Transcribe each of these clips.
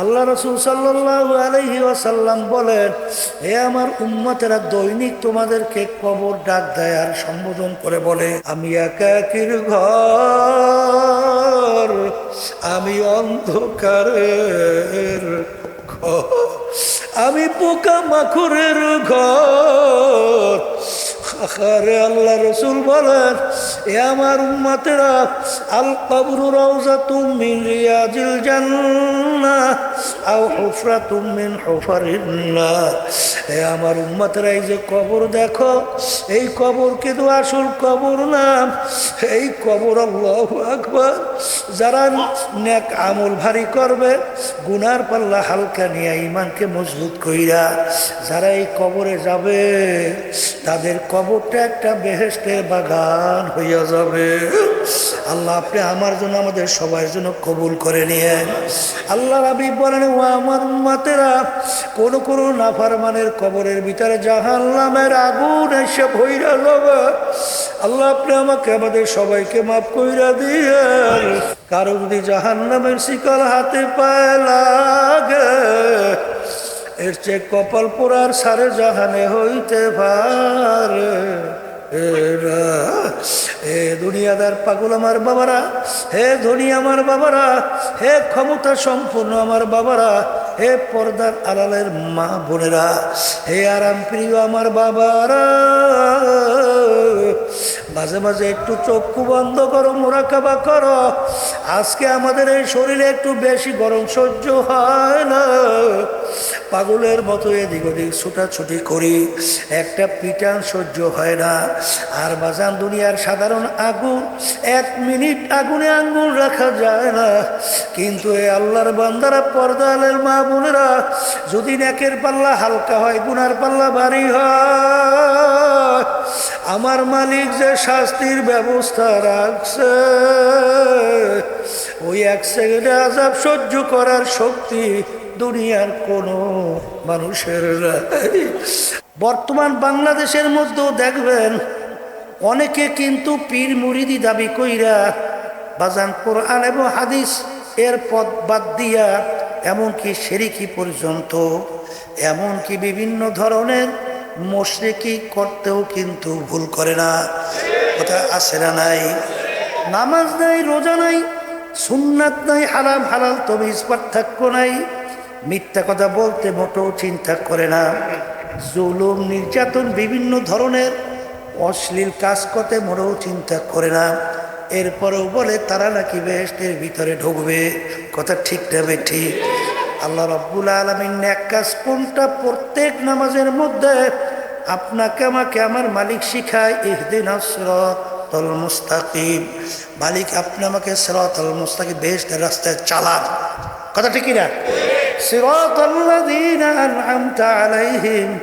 আল্লাহ রসুল সাল্লাহ আলহি ওয়াসাল্লাম বলেন, হে আমার উম্মতেরা দৈনিক তোমাদেরকে কবর ডাক দেয় আর সম্বোধন করে বলে, আমি একাকির ঘর, আমি অন্ধকারের আমি পোকা মাখুরের ঘর। আল্লাহ রসুল বলেন এ আমার উম্মাতেরা আল কবরু রওজা তুমিন রিয়াজিল জান্নাহ আও হুফরা তুমিন হুফারিন্নাহ এ আমার উম্মাতেরা এই যে কবর দেখো, এই কবর কিন্তু আসল কবর না। এই কবর আল্লাহু আকবার। যারা নেক আমল ভারী করবে, গুনার পাল্লা হালকা নিয়ে ইমানকে মজবুত কইরা যারা এই কবরে যাবে, তাদের কবরটা একটা বেহেস্টের বাগান হইয়া যাবে। আল্লাহ আপনি আমার জন্য, আমাদের সবার জন্য কবুল করে নিয়েন আল্লাহ রাবি বলেন, ও আমার মাতেরা কোন কোন নাফারমানের কবরের ভিতরে জাহান নামের আগুন এসে ভৈরা যাবে আল্লাহ আপনি আমাকে, আমাদের সবাইকে মাফ কইরা দিয়ে কারও যদি জাহান নামের শিকল হাতে পায় লাগে, এর চেয়ে কপাল পোড়ার সারে জাহানে হইতে পারে। হে দুনিয়াদার পাগল আমার বাবারা, হে ধনী আমার বাবারা, হে ক্ষমতা সম্পূর্ণ আমার বাবারা, হে পর্দার আড়ালের মা বোনেরা, হে আরাম প্রিয় আমার বাবারা। মাঝে মাঝে একটু চক্ষু বন্ধ করো, মোরাকাবা করো। আজকে আমাদের এই শরীরে একটু বেশি গরম সহ্য হয় না। পাগলের মতো এদিক ওদিক ছুটাছুটি করি। একটা পিটান সহ্য হয় না। আর বাজান দুনিয়ার সাধারণ আগুন, এক মিনিট আগুনে আঙ্গুল রাখা যায় না। কিন্তু এ আল্লাহর বান্দারা পর্দালের মা বোনেরা, যদি নেকের পাল্লা হালকা হয়, গুনার পাল্লা ভারী হয়। আমার মালিক যে শাস্তির ব্যবস্থা রাখছে, ওই এক সেকেন্ডে আজাব সহ্য করার শক্তি দুনিয়ার কোনো মানুষের বর্তমান বাংলাদেশের মধ্যেও দেখবেন, অনেকে কিন্তু পীর মুরিদি দাবি কইরা বাজান কোরআন এবং হাদিস এর পথ বাদ দিয়া এমনকি সেরিকি পর্যন্ত, এমনকি বিভিন্ন ধরনের মশরেকি করতেও কিন্তু ভুল করে না। কথা আছে না নাই? নামাজ নাই, রোজা নাই, সুন্নাত নাই, হারাম, হালাল তবে পার্থক্য নাই। মিথ্যা কথা বলতে মোটেও চিন্তা করে না। জুলুম, নির্যাতন, বিভিন্ন ধরনের অশ্লীল কাজ করতে মোটেও চিন্তা করে না। এরপরেও বলে, তারা নাকি বেহেস্টের ভিতরে ঢুকবে। কথা ঠিক নেবে ঠিক। আল্লাহ রব্বুল আলমিন এক কাজ কোনটা? প্রত্যেক নামাজের মধ্যে আপনাকে, আমাকে, আমার মালিক শিখায়, ইহদিন তল মুস্তাকিম। মালিক আপনি আমাকে সিরাতাল মুস্তাকিম বেহেস্টের রাস্তায় চালান। কথা ঠিকই না আলাইহিম,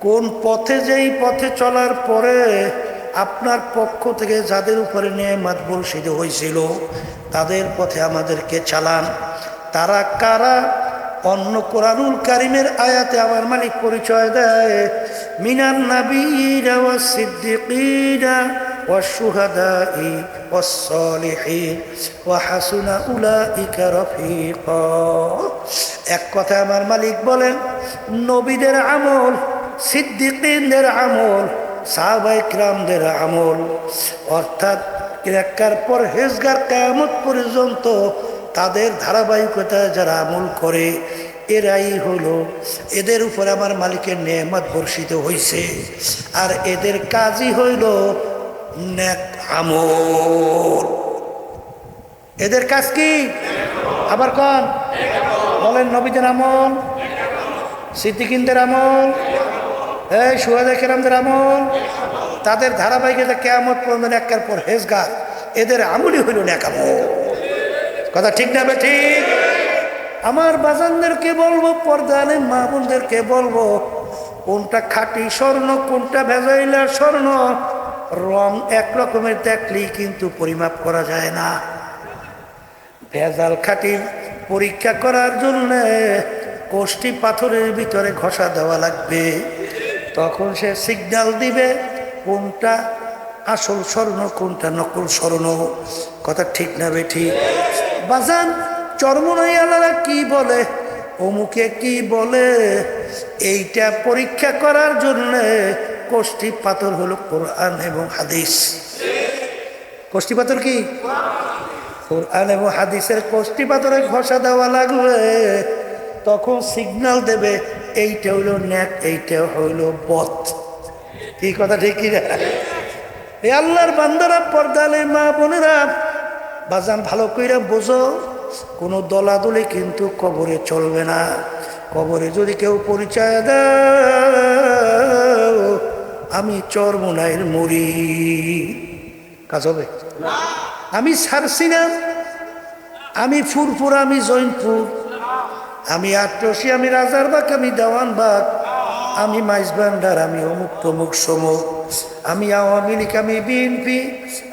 কোন পথে যেই পথে চলার পরে আপনার পক্ষ থেকে যাদের উপরে নিয়ে নেমাত বর্ষিত হয়েছিল, তাদের পথে আমাদেরকে চালান। তারা কারা? অন্য কোরআনুল কারিমের আয়াতে আমার মালিক পরিচয় দেয় মিনান নাবিরা ওয়াস সিদ্দিকিনা والشهداء والصالحين وحسن أولئك رفيقا এক কথা আমার মালিক বলেন নবীদের আমল সিদ্দিকদের আমল সাহবাইকরামদের আমল অর্থাৎ ক্রেকার পর হেজগার কেয়ামত পর্যন্ত তাদের ধারাবাহিকতায় যারা আমল করে এরাই হলো এদের উপর আমার মালিকের নেয়ামত বর্ষিত হয়েছে আর এদের কাজই হইল নেক আমল। এদের কাজ কি? আবার কন। বলেন, নবীদের আমল। সিদ্দিকিনদের আমল। এই সুহাদা কেরামদের আমল। তাদের ধারাবাহিকতা কেয়ামত পর্যন্ত একের পর হেজগার। এদের আমলই হইল নেক আমল। কথা ঠিক না ঠিক আমার বাজানদেরকে বলব পর্দানে মা বোনদেরকে বলব, কোনটা খাঁটি স্বর্ণ, কোনটা ভেজাইলা স্বর্ণ রং এক রকমের দেখলেই কিন্তু পরিমাপ করা যায় না। ভেজাল খাঁটির পরীক্ষা করার জন্য কোষ্টি পাথরের ভিতরে ঘষা দেওয়া লাগবে। তখন সে সিগন্যাল দিবে কোনটা আসল স্বর্ণ, কোনটা নকল স্বর্ণ। কথা ঠিক না বে ঠিক? বাজান, চর্মনাইয়ালারা কি বলে? অমুকে কি বলে? এইটা পরীক্ষা করার জন্যে কোষ্ঠী পাথর হলো কোরআন এবং হাদিস। কষ্টি পাথর কি? কোরআন এবং হাদিসের কষ্টি পাথরে ঘষা দেওয়া লাগবে তখন সিগন্যাল দেবে, এইটা হইল ন্যাক, এইটা হইল বথ কি কথা ঠিক কি এই আল্লাহর বান্দারা, পর্দালে মা বোনেরা, বাজান ভালো কইরা বোঝো, কোনো দলাদলি কিন্তু কবরে চলবে না। কবরে যদি কেউ পরিচয় দেয় আমি চরমোনাইয়ের মুড়ি। কাজ হবে? আমি ছাড়ছি না। আমি ফুরফুর, আমি জৈনপুর। আমি আটরসি, আমি রাজারবাগ, আমি দেওয়ানবাগ। আমি মাইজ ভান্ডার আমি অমুক তমুক সমুক আমি আওয়ামী লীগ, আমি বিএনপি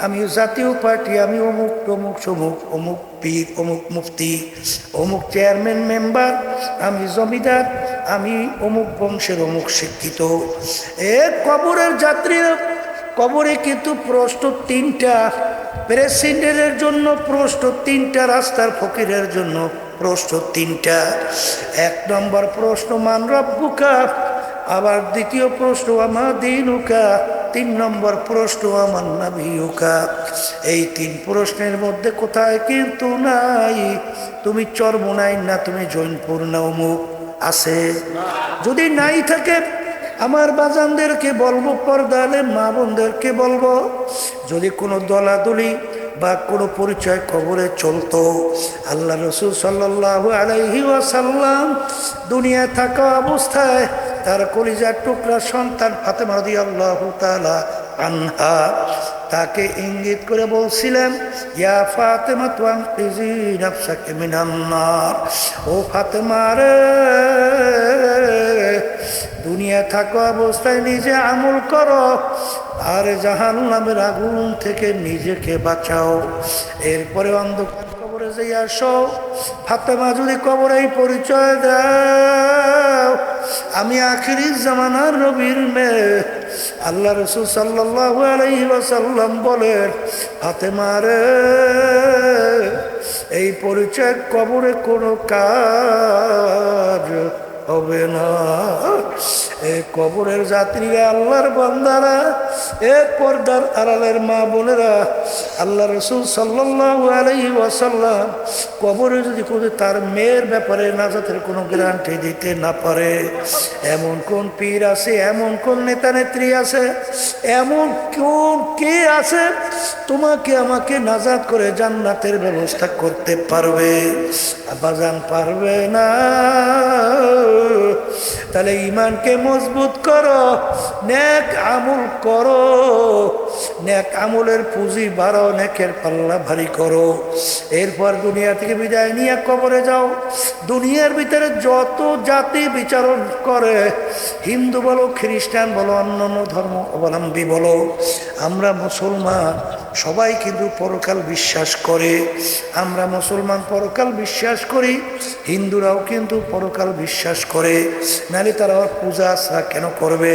আমি জাতীয় পার্টি, আমি অমুক, তমুক সমুক অমুক পীর, অমুক মুফতি, অমুক চেয়ারম্যান, মেম্বার, আমি জমিদার, আমি অমুক বংশের অমুক শিক্ষিত। এ কবরের যাত্রীরা, কবরে কিন্তু প্রশ্ন তিনটা, প্রেসিডেন্টের জন্য প্রশ্ন তিনটা, রাস্তার ফকিরের জন্য প্রশ্ন তিনটা। এক নম্বর প্রশ্ন, মান রব্বুকা, আবার দ্বিতীয় প্রশ্ন আমার দিনুকা তিন নম্বর প্রশ্ন আমার নাবিউকা এই তিন প্রশ্নের মধ্যে কোথায় কিন্তু নাই। তুমি চর্মনাই না, তুমি জৈনপুর না আছে। যদি নাই থাকে, আমার বাজানদেরকে বলব, পর্দালে মা বোনদেরকে বলব, যদি কোনো দলাদলি বা কোনো পরিচয় খবরে চলতো, আল্লাহ রসুল সাল্লাহ আলাইহি ওয়াসাল্লাম দুনিয়ায় থাকা অবস্থায় তার কলিজার টুকরা সন্তান ফাতেমা রদি আল্লাহ তালা আনহা। তাকে ইঙ্গিত করে বলছিলেন, ইয়া ফাতেমা তুয়ান পিজি নাফসাকে মিনান্নার ও ফাতেমা রে, দুনিয়া থাকা অবস্থায় নিজে আমল করো, আর জাহান নামের আগুন থেকে নিজেকে বাঁচাও। এরপরে অন্ধকার যে আসো। ফাতেমা যদি কবরেই পরিচয় দাও, আমি আখিরি জামানার নবীর মেয়ে। আল্লাহ রসুল সাল্লাহ আলাইহি ওয়াসাল্লাম বলেন, ফাতেমা রে, এই পরিচয় কবরে কোনো কাজ হবে না। এ কবরের যাত্রীরা আল্লাহর বান্দারা, এ পর্দার আড়ালের মা বোনেরা আল্লাহ রসুল সাল্লাহ আলহি ওয়াসাল্লাম কবরে যদি কোনো তার মেয়ের ব্যাপারে নাজাতের কোনো গ্যারান্টি দিতে না পারে, এমন কোন পীর আছে, এমন কোন নেতা নেত্রী আছে, এমন কোন কে আছে, তোমাকে আমাকে নাজাত করে জান্নাতের ব্যবস্থা করতে পারবে। বাজান পারবে না। তাহলে ইমানকে মজবুত করো, নেক আমল করো। নেক আমলের পুঁজি বাড়ো, নেকের পাল্লা ভারী করো। এরপর দুনিয়া থেকে বিদায় নিয়ে কবরে যাও। দুনিয়ার ভিতরে যত জাতি বিচারণ করে, হিন্দু বলো, খ্রিস্টান বলো, অন্যান্য ধর্ম অবলম্বী বলো, আমরা মুসলমান সবাই কিন্তু পরকাল বিশ্বাস করে। আমরা মুসলমান পরকাল বিশ্বাস করি, হিন্দুরাও কিন্তু পরকাল বিশ্বাস করে। নালে তারা পূজা আশ্রা কেন করবে?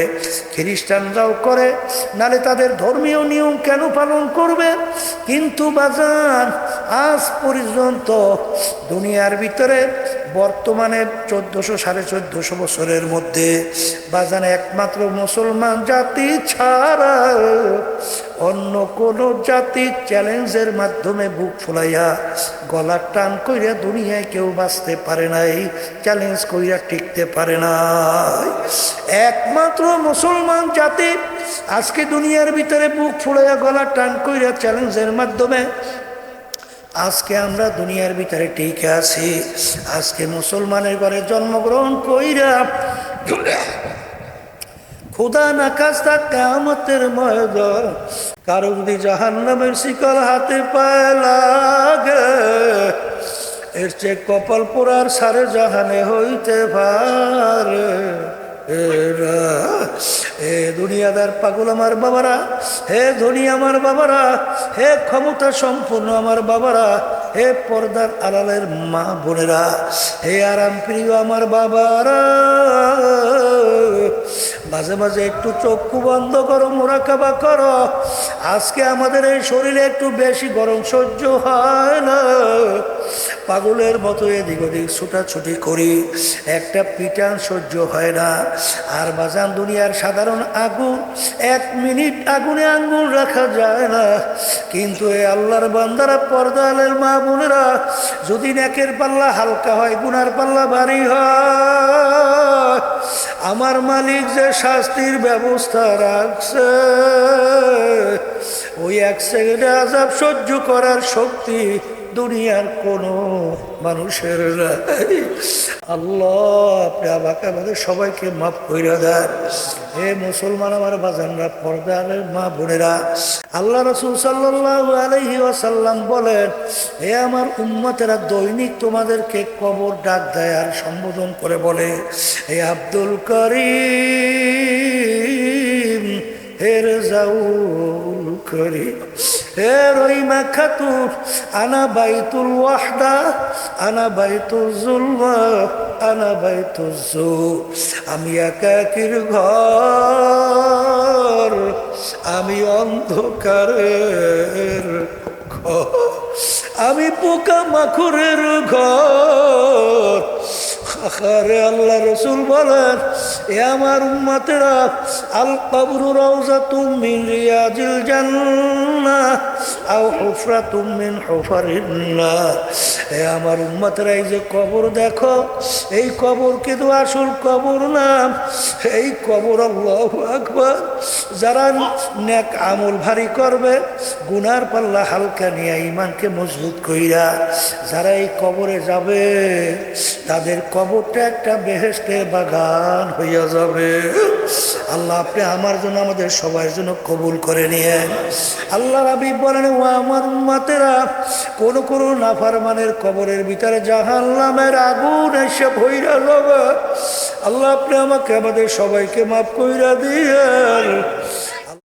খ্রিস্টানরাও করে, নালে তাদের ধর্মীয় নিয়ম কেন পালন করবে? কিন্তু বাজান আজ পর্যন্ত দুনিয়ার ভিতরে বর্তমানে চোদ্দোশো সাড়ে চোদ্দোশো বছরের মধ্যে বাজানে একমাত্র মুসলমান জাতি ছাড়া অন্য কোন জাতি চ্যালেঞ্জের মাধ্যমে বুক ফুলাইয়া গলার টান কইরা দুনিয়ায় কেউ বাঁচতে পারে নাই, চ্যালেঞ্জ কইরা টিকতে পারে নাই। একমাত্র মুসলমান জাতি আজকে দুনিয়ার ভিতরে বুক ফুলাইয়া গলার টান কইরা চ্যালেঞ্জের মাধ্যমে আজকে আমরা দুনিয়ার ভিতরে টিকে আছি। আজকে মুসলমানের ঘরে জন্মগ্রহণ কইরা খুদা না কাজটা কামতের ময়দান। কারও যদি জাহান নামের শিকল হাতে পায় লাগে। এর চেয়ে কপাল পোড়ার সারে জাহানে হইতে পারে। হে দুনিয়াদার পাগল আমার বাবারা, হে ধনী আমার বাবারা, হে ক্ষমতা সম্পূর্ণ আমার বাবারা, হে পর্দার আড়ালের মা বোনেরা, হে আরাম প্রিয় আমার বাবারা। মাঝে মাঝে একটু চক্ষু বন্ধ করো, মোরাকাবা করো। আজকে আমাদের এই শরীরে একটু বেশি গরম সহ্য হয় না। পাগলের মতো এদিক ওদিক ছুটাছুটি করি, একটা পিটান সহ্য হয় না। আর বাজান দুনিয়ার সাধারণ আগুন, এক মিনিট আগুনে আঙ্গুল রাখা যায় না। কিন্তু এ আল্লাহর বান্দারা পর্দালের মা বোনেরা, যদি নেকের পাল্লা হালকা হয়, গুনার পাল্লা ভারী হয়। আমার মালিক যে শাস্তির ব্যবস্থা রাখছে ওই এক সেকেন্ডে আজাব সহ্য করার শক্তি দুনিয়ার কোনো মানুষের। আল্লাহ, আপনি আমাকে, আমাদের সবাইকে মাফ কইরা দেন হে মুসলমান আমার বাজানরা, পর্দার মা বোনেরা, আল্লাহ রসুল সাল্লাহ আলহি ওয়াসাল্লাম বলেন হে আমার উম্মতেরা দৈনিক তোমাদেরকে কবর ডাক দেয় আর সম্বোধন করে বলে হে আব্দুল করিম হের জাউল করিম আনা বাইতুল আনা আনা আমি একাকির ঘর আমি অন্ধকারের ঘর। আমি পোকা মাখুরের ঘর আরে আল্লাহ রসুল বলেন, এ আমার উম্মাতেরা, আল কবরু রওজা তুমিন রিয়াজিল জান্নাহ, আও হুফরা তুমিন হুফারিন্না এ আমার উম্মাতেরা এই যে কবর দেখো, এই কবর কিন্তু আসল কবর না। এই কবর আকবার। যারা নেক আমল ভারী করবে, গুনার পাল্লা হালকা নিয়ে ইমানকে মজবুত কইরা যারা এই কবরে যাবে, তাদের কবরটা একটা বেহেস্টের বাগান হইয়া যাবে। আল্লাহ আপনি আমার জন্য, আমাদের সবার জন্য কবুল করে নিয়ে। আল্লাহ রাবি বলেন, ও আমার মাতেরা কোন কোন নাফারমানের কবরের ভিতরে জাহান্নামের আগুন এসে ভৈরা যাবে আল্লাহ আপনি আমাকে, আমাদের সবাইকে মাফ কইরা দিয়েন।